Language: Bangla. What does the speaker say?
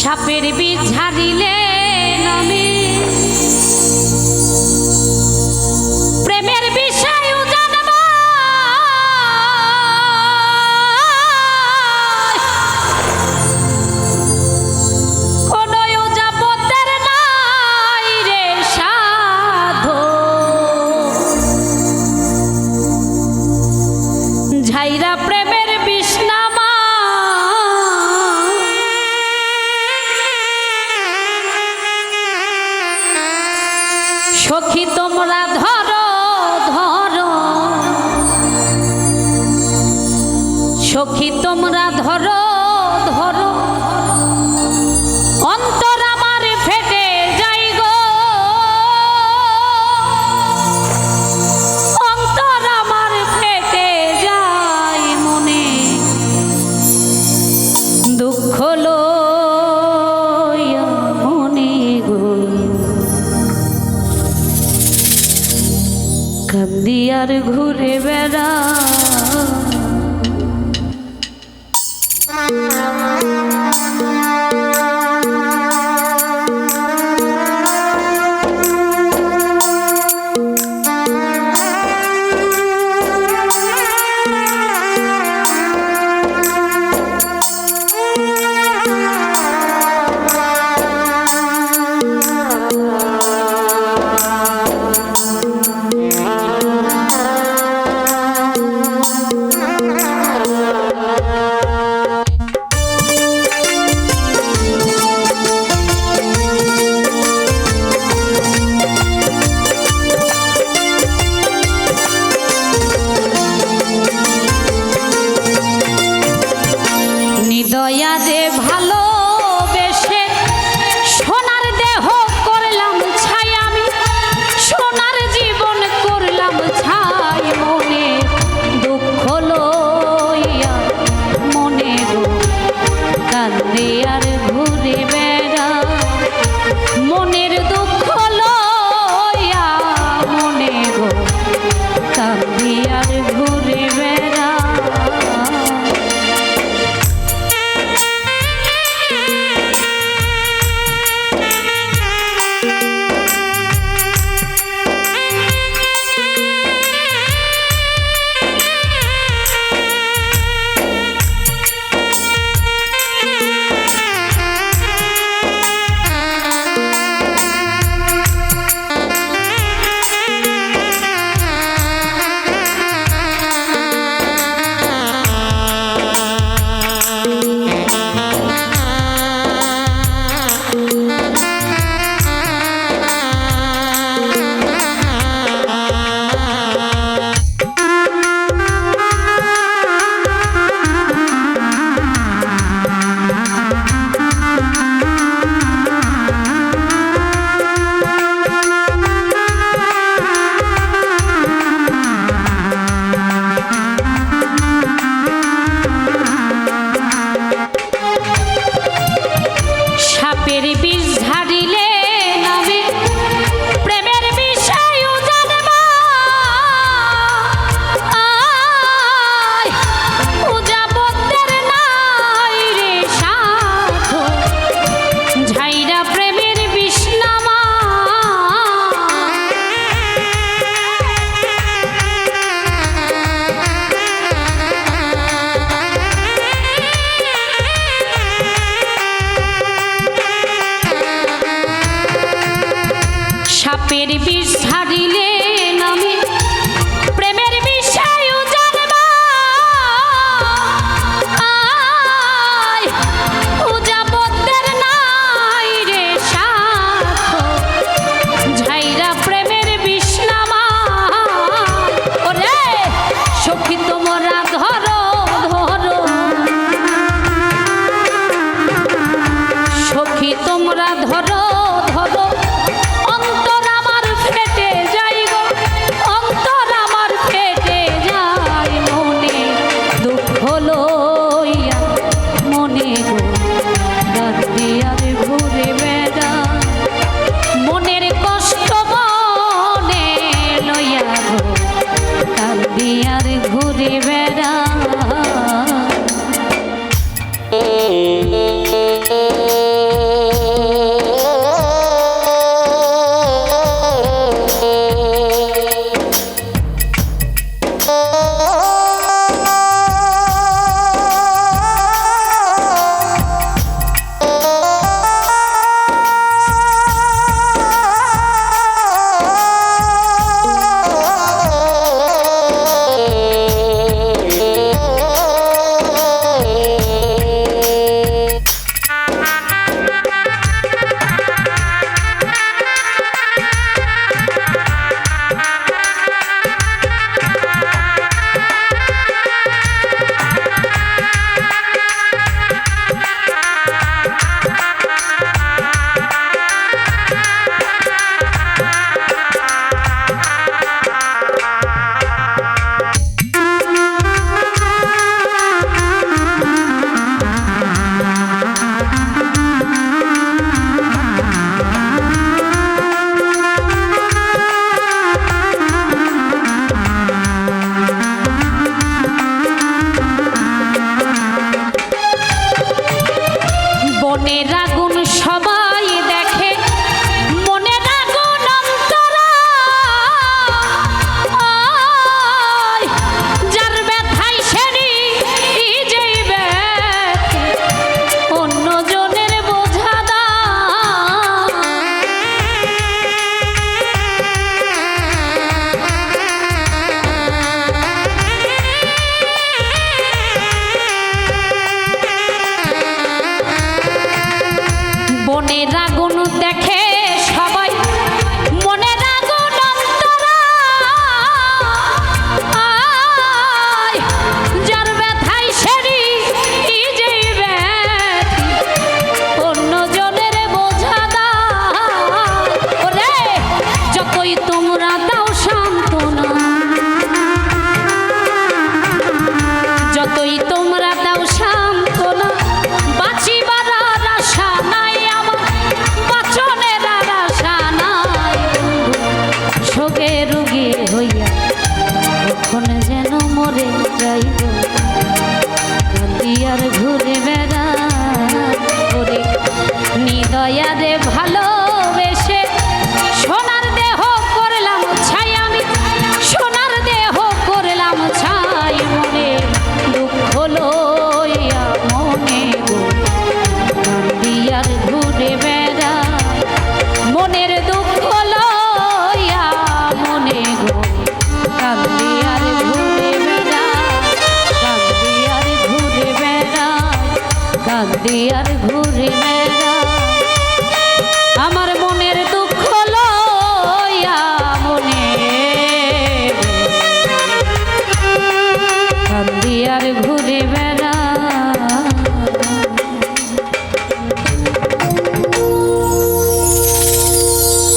সাপের বীজ ঝাড়িলে নমি। প্রেমের বিষয় সখী তোমরা ধরো ধরো। সখী তোমরা ধরো সামনে ঘুরে বেড়া ধরা ধরো মনের আগুন বনের আগুন দেখে। কান্দি আর ঘুরে বেড়া